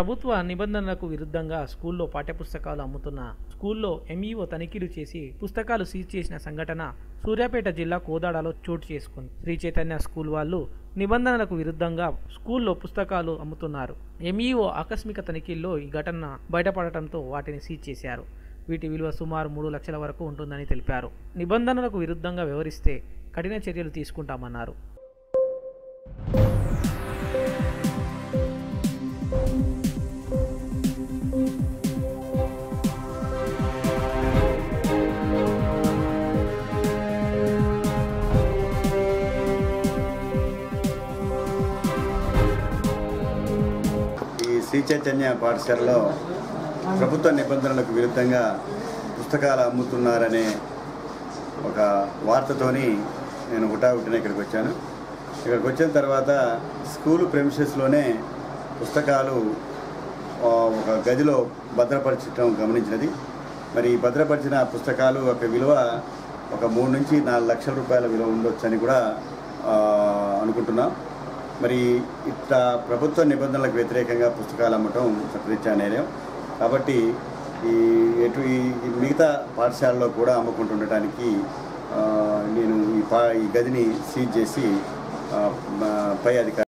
ప్రభుత్వ నిబంధనలకు విరుద్ధంగా స్కూల్లో పాఠ్యపుస్తకాలు అమ్ముతున్న స్కూల్లో ఎంఈఓ తనిఖీలు చేసి పుస్తకాలు సీజ్ చేసిన సంఘటన సూర్యాపేట జిల్లా కోదాడలో చోటు చేసుకుంది. శ్రీ చైతన్య స్కూల్ వాళ్ళు నిబంధనలకు విరుద్ధంగా స్కూల్లో పుస్తకాలు అమ్ముతున్నారు. ఎంఈఓ ఆకస్మిక తనిఖీల్లో ఈ ఘటన బయటపడటంతో వాటిని సీజ్ చేశారు. వీటి విలువ సుమారు మూడు లక్షల వరకు ఉంటుందని తెలిపారు. నిబంధనలకు విరుద్ధంగా వ్యవహరిస్తే కఠిన చర్యలు తీసుకుంటామన్నారు. శ్రీ చైతన్య పాఠశాలలో ప్రభుత్వ నిబంధనలకు విరుద్ధంగా పుస్తకాలు అమ్ముతున్నారనే ఒక వార్తతోని నేను హుటాహుటిన ఇక్కడికి వచ్చాను. ఇక్కడికి వచ్చిన తర్వాత స్కూల్ ప్రెమిసెస్లోనే పుస్తకాలు ఒక గదిలో భద్రపరచడం గమనించినది. మరి భద్రపరిచిన పుస్తకాలు ఒక విలువ ఒక మూడు నుంచి నాలుగు లక్షల రూపాయల విలువ ఉండొచ్చని కూడా అనుకుంటున్నాం. మరి ఇట్లా ప్రభుత్వ నిబంధనలకు వ్యతిరేకంగా పుస్తకాలు అమ్మటం చట్టరీత్యా నేరం. కాబట్టి ఈ ఎటు ఈ మిగతా పాఠశాలలో కూడా అమ్ముకుంటుండటానికి నేను ఈ పా ఈ గదిని సీజ్ చేసి పై అధికారి